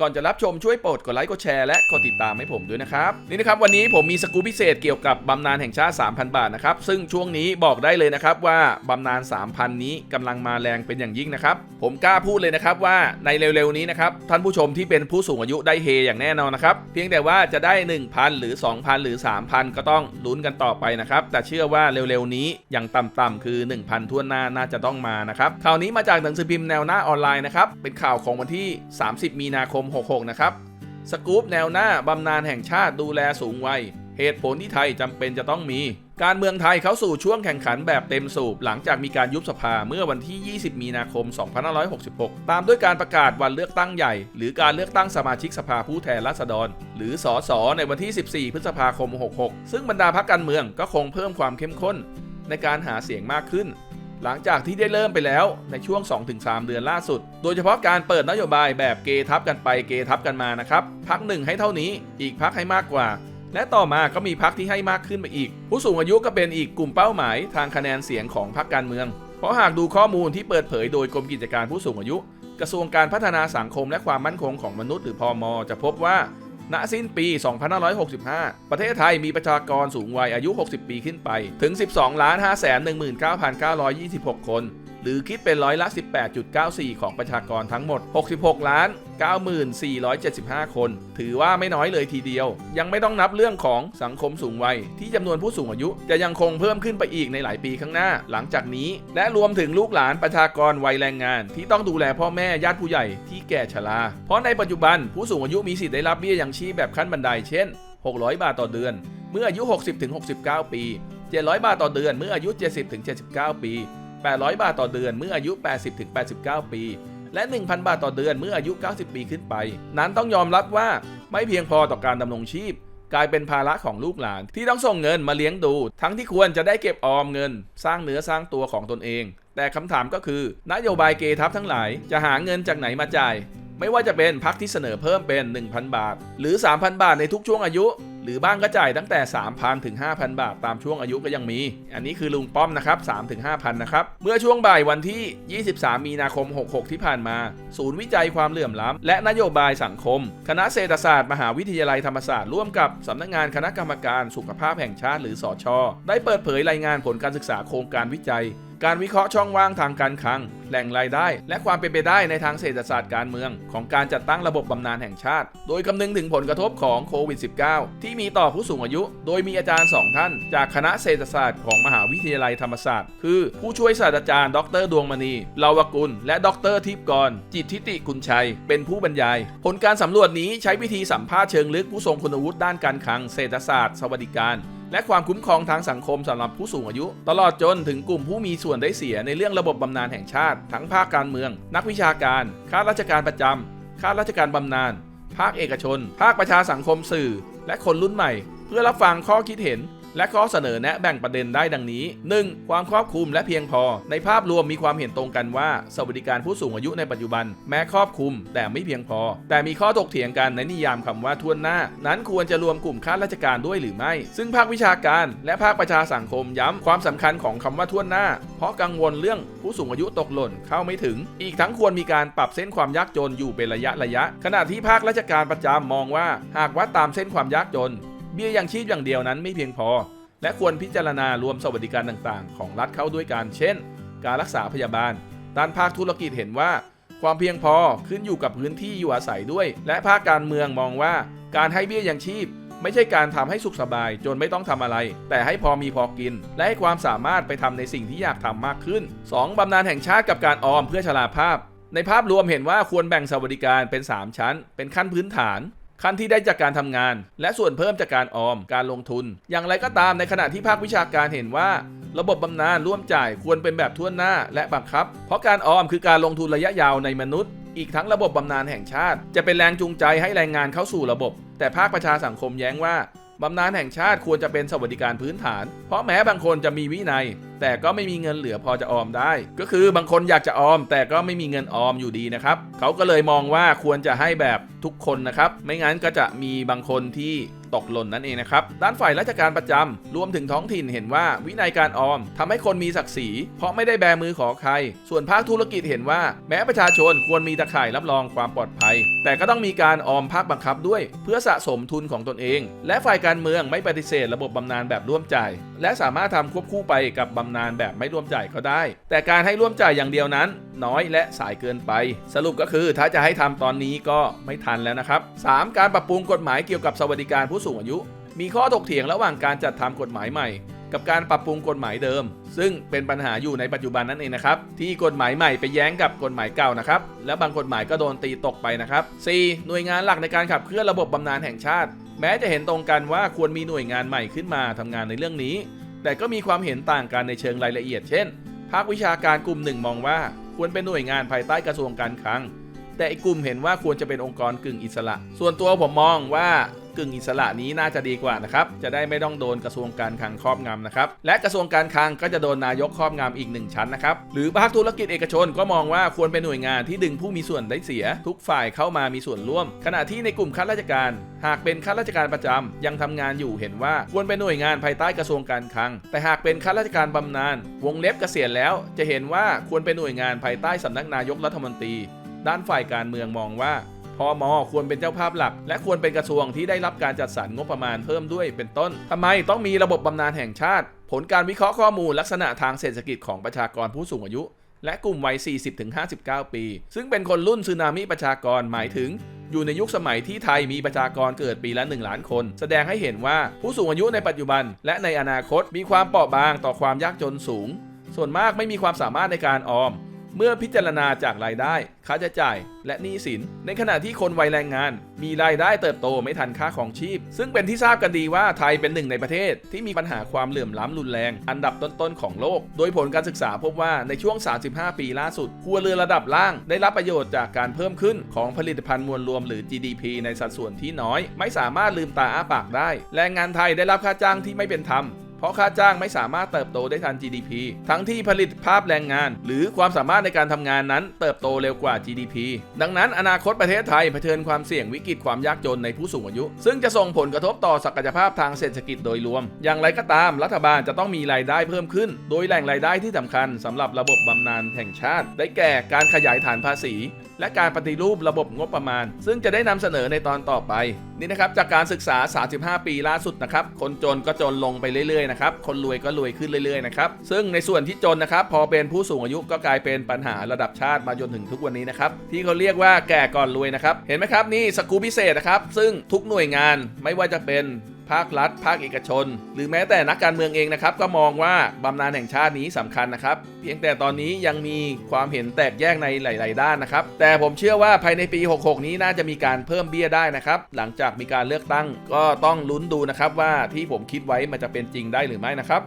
ก่อนจะรับชมช่วยโปรดกดไลค์กดแชร์และกดติดตามให้ผมด้วยนะครับ นี่นะครับ วันนี้ผมมีสกู๊ปพิเศษเกี่ยวกับบำนาญแห่งชาติ 3,000 บาทนะครับ ซึ่งช่วงนี้บอกได้เลยนะครับว่าบำนาญ 3,000 นี้กำลังมาแรงเป็นอย่างยิ่งนะครับ ผมกล้าพูดเลยนะครับว่าในเร็วๆนี้นะครับ ท่านผู้ชมที่เป็นผู้สูงอายุได้เฮอย่างแน่นอนนะครับ เพียงแต่ว่าจะได้ 1,000 หรือ 2,000 หรือ 3,000 ก็ต้องลุ้นกันต่อไปนะครับแต่เชื่อว่าเร็วๆนี้อย่างต่ำๆคือ 1,000ทั่วหน้าน่าจะต้องมานะครับข่าวนี้มาจากหนังสือพิมพ์แนวหน้าออนไลน์นะครับเป็นข่าวของวันที่ 30 มีนาคม66 นะครับ สกู๊ปแนวหน้าบำนาญแห่งชาติดูแลสูงวัย เหตุผลที่ไทยจำเป็นจะต้องมี การเมืองไทยเข้าสู่ช่วงแข่งขันแบบเต็มสูบ หลังจากมีการยุบสภาเมื่อวันที่ 20 มีนาคม 2566 ตามด้วยการประกาศวันเลือกตั้งใหญ่ หรือการเลือกตั้งสมาชิกสภาผู้แทนราษฎร หรือสสในวันที่ 14 พฤษภาคม 66 ซึ่งบรรดาพรรคการเมืองก็คงเพิ่มความเข้มข้น ในการหาเสียงมากขึ้น หลังจากที่ได้เริ่มไปแล้วในช่วง 2-3 เดือนล่าสุด โดยเฉพาะการเปิดนโยบายแบบเกทับกันไปเกทับกันมานะครับพักหนึ่งให้เท่านี้อีกพักให้มากกว่า และต่อมาก็มีพักที่ให้มากขึ้นไปอีก ผู้สูงอายุก็เป็นอีกกลุ่มเป้าหมายทางคะแนนเสียงของพรรคการเมือง เพราะหากดูข้อมูลที่เปิดเผยโดยกรมกิจการผู้สูงอายุ กระทรวงการพัฒนาสังคมและความมั่นคงของมนุษย์หรือพอมจะพบว่า ณสิ้นปี 2565 ประเทศไทยมีประชากรสูงวัยอายุ 60 ปีขึ้นไป ถึง 12 5 19,926 คน หรือคิดเป็นร้อยละ 18.94 ของประชากรทั้งหมด 66 ล้าน 9475 คน ถือว่าไม่น้อยเลยทีเดียว ยังไม่ต้องนับเรื่องของสังคมสูงวัย ที่จำนวนผู้สูงอายุ จะยังคงเพิ่มขึ้นไปอีกในหลายปีข้างหน้า หลังจากนี้ และรวมถึงลูกหลานประชากรวัยแรงงาน ที่ต้องดูแลพ่อแม่ญาติผู้ใหญ่ที่แก่ชราเพราะในปัจจุบันผู้สูงอายุมีสิทธิ์ได้รับเบี้ยยังชีพแบบขั้นบันไดเช่น 600 บาทต่อเดือน เมื่ออายุ 60-69 ปี 700 บาทต่อเดือน เมื่ออายุ 70-79 ปี 800 บาทต่อเดือนเมื่ออายุ 80-89 ปี และ 1,000 บาทต่อเดือนเมื่ออายุ 90 ปีขึ้นไป นั้นต้องยอมรับว่าไม่เพียงพอต่อการดำรงชีพ กลายเป็นภาระของลูกหลาน ที่ต้องส่งเงินมาเลี้ยงดู ทั้งที่ควรจะได้เก็บออมเงิน สร้างเนื้อสร้างตัวของตนเอง แต่คำถามก็คือนโยบายเกทับทั้งหลาย จะหาเงินจากไหนมาจ่าย ไม่ว่าจะเป็นพักที่เสนอเพิ่มเป็น 1,000 บาท หรือ 3,000 บาทในทุกช่วงอายุ หรือบ้างก็จ่ายตั้งแต่ 3,000 ถึง 5,000 บาท ตามช่วงอายุก็ยังมี อันนี้คือลุงป้อมนะครับ3ถึง5,000 นะครับ เมื่อช่วงบ่ายวันที่ 23 มีนาคม 66 ที่ผ่านมา ศูนย์วิจัยความเหลื่อมล้ำและนโยบายสังคม คณะเศรษฐศาสตร์มหาวิทยาลัยธรรมศาสตร์ร่วมกับสำนักงานคณะกรรมการสุขภาพแห่งชาติหรือสอชได้เปิดเผยรายงานผลการศึกษาโครงการวิจัย การวิเคราะห์ช่องว่างทางการคลัง แหล่งรายได้ และความเป็นไปได้ในทางเศรษฐศาสตร์การเมือง ของการจัดตั้งระบบบำนาญแห่งชาติ โดยคำนึงถึงผลกระทบของโควิด -19 ที่มีต่อผู้สูงอายุ โดยมีอาจารย์ 2 ท่าน จากคณะเศรษฐศาสตร์ของมหาวิทยาลัยธรรมศาสตร์ คือ ผู้ช่วยศาสตราจารย์ ดร ดวงมณีเลาวกุล และดรทิพย์กร จิตทิติกุลชัย เป็นผู้บรรยาย ผลการสำรวจนี้ใช้วิธีสัมภาษณ์เชิงลึกผู้ทรงคุณวุฒิด้านการคลัง เศรษฐศาสตร์ สวัสดิการ และความคุ้มครองทางสังคมสำหรับผู้สูงอายุ ตลอดจนถึงกลุ่มผู้มีส่วนได้เสียในเรื่องระบบบำนาญแห่งชาติ ทั้งภาคการเมือง นักวิชาการ ข้าราชการประจำข้าราชการบำนาญ ภาคเอกชน ภาคประชาสังคมสื่อ และคนรุ่นใหม่ เพื่อรับฟังข้อคิดเห็น และข้อเสนอแนะแบ่งประเด็นได้ดังนี้ 1. ความครอบคลุมและเพียงพอ ในภาพรวมมีความเห็นตรงกันว่า สวัสดิการผู้สูงอายุในปัจจุบัน แม้ครอบคลุม แต่ไม่เพียงพอ แต่มีข้อถกเถียงกันในนิยามคำว่าทวนหน้า นั้นควรจะรวมกลุ่มข้าราชการด้วยหรือไม่ ซึ่งภาควิชาการและภาคประชาสังคมย้ำความสำคัญของคำว่าทวนหน้า เพราะกังวลเรื่องผู้สูงอายุตกหล่นเข้าไม่ถึง อีกทั้งควรมีการปรับเส้นความยากจนอยู่เป็นระยะระยะ ขณะที่ภาคราชการประจำมองว่า หากวัดตามเส้นความยากจน เบี้ยยังชีพอย่างเดียวนั้นไม่เพียงพอ และควรพิจารณารวมสวัสดิการต่างๆ ของรัฐเข้าด้วยกันเช่น การรักษาพยาบาลด้านภาคธุรกิจเห็นว่า ความเพียงพอขึ้นอยู่กับพื้นที่อยู่อาศัยด้วย และภาคการเมืองมองว่า การให้เบี้ยยังชีพ ไม่ใช่การทำให้สุขสบายจนไม่ต้องทำอะไร แต่ให้พอมีพอกิน และให้ความสามารถไปทำในสิ่งที่อยากทำมากขึ้น 2. บำนาญแห่งชาติกับการออมเพื่อชราภาพในภาพรวมเห็นว่าควรแบ่งสวัสดิการเป็น 3 ชั้น เป็นขั้นพื้นฐาน ขั้นที่ได้จากการทำงาน และส่วนเพิ่มจากการออมการลงทุน อย่างไรก็ตามในขณะที่ภาควิชาการเห็นว่า ระบบบำนาญร่วมจ่ายควรเป็นแบบทั่วหน้าและบังคับ เพราะการออมคือการลงทุนระยะยาวในมนุษย์ อีกทั้งระบบบำนาญแห่งชาติ จะเป็นแรงจูงใจให้แรงงานเข้าสู่ระบบ แต่ภาคประชาสังคมแย้งว่าบำนาญแห่งชาติควรจะเป็นสวัสดิการพื้นฐาน เพราะแม้บางคนจะมีวินัยแต่ก็ไม่มีเงินเหลือพอจะออมได้ ก็คือบางคนอยากจะออม แต่ก็ไม่มีเงินออมอยู่ดีนะครับเขาก็เลยมองว่าควรจะให้แบบทุกคนนะครับ ไม่งั้นก็จะมีบางคนที่ตกหล่นนั่นเองนะครับ ด้านฝ่ายราชการประจำรวมถึงท้องถิ่นเห็นว่าวินัยการออมทำให้คนมีศักดิ์ศรีเพราะไม่ได้แบมือขอใคร ส่วนภาคธุรกิจเห็นว่า แม้ประชาชนควรมีตะข่ายรับรองความปลอดภัย แต่ก็ต้องมีการออมภาคบังคับด้วย เพื่อสะสมทุนของตนเอง และฝ่ายการเมืองไม่ปฏิเสธ ระบบบำนาญแบบร่วมจ่ายและสามารถทำควบคู่ไปกับบำนาญแบบไม่ร่วมจ่ายก็ได้ แต่การให้ร่วมจ่ายอย่างเดียวนั้น น้อยและสายเกินไป สรุปก็คือถ้าจะให้ทำตอนนี้ก็ไม่ทันแล้วนะครับ 3. การปรับปรุงกฎหมายเกี่ยวกับสวัสดิการผู้สูงอายุ มีข้อถกเถียงระหว่างการจัดทำกฎหมายใหม่กับการปรับปรุงกฎหมายเดิม ซึ่งเป็นปัญหาอยู่ในปัจจุบันนั่นเองนะครับ ที่กฎหมายใหม่ไปแย้งกับกฎหมายเก่านะครับ และบางกฎหมายก็โดนตีตกไปนะครับ 4. หน่วยงานหลักในการขับเคลื่อนระบบบำนาญแห่งชาติ แม้จะเห็นตรงกันว่าควรมีหน่วยงานใหม่ขึ้นมาทำงานในเรื่องนี้ แต่ก็มีความเห็นต่างกันในเชิงรายละเอียด เช่น ภาควิชาการกลุ่มหนึ่งมองว่าควรเป็นหน่วยงานภายใต้กระทรวงการคลัง แต่อีกกลุ่มเห็นว่าควรจะเป็นองค์กรกึ่งอิสระ ส่วนตัวผมมองว่า กึ่งอิสระนี้น่าจะดีกว่านะครับจะได้ไม่ต้องโดนกระทรวงการคลังครอบงำนะครับและกระทรวงการคลังก็จะโดนนายกครอบงำอีกหนึ่งชั้นนะครับหรือภาคธุรกิจเอกชนก็มองว่าควรเป็นหน่วยงานที่ดึงผู้มีส่วนได้เสีย ทุกฝ่ายเข้ามามีส่วนร่วม ขณะที่ในกลุ่มข้าราชการ หากเป็นข้าราชการประจำยังทำงานอยู่เห็นว่าควรเป็นหน่วยงานภายใต้กระทรวงการคลัง แต่หากเป็นข้าราชการบำนาญวงเล็บเกษียณแล้ว จะเห็นว่าควรเป็นหน่วยงานภายใต้สำนักนายกรัฐมนตรี ด้านฝ่ายการเมืองมองว่า พอมควรเป็นเจ้าภาพหลัก และควรเป็นกระทรวงที่ได้รับการจัดสรรงบประมาณเพิ่มด้วยเป็นต้นทำไมต้องมีระบบบำนาญแห่งชาติ ผลการวิเคราะห์ข้อมูลลักษณะทางเศรษฐกิจของประชากรผู้สูงอายุ และกลุ่มวัย 40-59 ปี ซึ่งเป็นคนรุ่นซึนามิประชากรหมายถึงอยู่ในยุคสมัยที่ไทยมีประชากรเกิดปีละ 1 ล้านคน แสดงให้เห็นว่าผู้สูงอายุในปัจจุบัน และในอนาคตมีความเปราะบางต่อความยากจนสูง ส่วนมากไม่มีความสามารถในการออม เมื่อพิจารณาจากรายได้ ค่าใช้จ่าย และหนี้สิน ในขณะที่คนวัยแรงงาน มีรายได้เติบโตไม่ทันค่าของชีพ ซึ่งเป็นที่ทราบกันดีว่าไทยเป็นหนึ่งในประเทศ ที่มีปัญหาความเหลื่อมล้ำรุนแรง อันดับต้นๆของโลก โดยผลการศึกษาพบว่าในช่วง 35 ปีล่าสุดครัวเรือนระดับล่าง ได้รับประโยชน์จากการเพิ่มขึ้นของผลิตภัณฑ์มวลรวมหรือ GDP ในสัดส่วนที่น้อย ไม่สามารถลืมตาอ้าปากได้ แรงงานไทยได้รับค่าจ้างที่ไม่เป็นธรรม เพราะค่าจ้างไม่สามารถเติบโตได้ทัน GDP ทั้งที่ผลิตภาพแรงงาน หรือความสามารถในการทำงานนั้นเติบโตเร็วกว่า GDP ดังนั้นอนาคตประเทศไทยเผชิญความเสี่ยงวิกฤตความยากจนในผู้สูงอายุ ซึ่งจะส่งผลกระทบต่อศักยภาพทางเศรษฐกิจโดยรวม อย่างไรก็ตามรัฐบาลจะต้องมีรายได้เพิ่มขึ้น โดยแหล่งรายได้ที่สำคัญสำหรับระบบบำนาญแห่งชาติ ได้แก่การขยายฐานภาษี และการปฏิรูประบบงบประมาณ ซึ่งจะได้นำเสนอในตอนต่อไปนี่นะครับจากการศึกษา 35 ปีล่าสุดนะครับคนจนก็จนลงไปเรื่อยๆนะครับคนรวยก็รวยขึ้นเรื่อยๆนะครับซึ่งในส่วนที่จนนะครับพอเป็นผู้สูงอายุก็กลายเป็นปัญหาระดับชาติมาจนถึงทุกวันนี้นะครับที่เขาเรียกว่าแก่ก่อนรวยนะครับเห็นไหมครับนี่สกูปพิเศษนะครับซึ่งทุกหน่วยงานไม่ว่าจะเป็น ภาครัฐ ภาคเอกชน หรือแม้แต่นักการเมืองเองนะครับ ก็มองว่าบำนาญแห่งชาตินี้สำคัญนะครับ เพียงแต่ตอนนี้ยังมีความเห็นแตกแยกในหลาย ๆ ด้านนะครับ แต่ผมเชื่อว่าภายในปี 66 นี้น่าจะมีการเพิ่มเบี้ยได้นะครับ หลังจากมีการเลือกตั้งก็ต้องลุ้นดูนะครับว่าที่ผมคิดไว้มันจะเป็นจริงได้หรือไม่นะครับ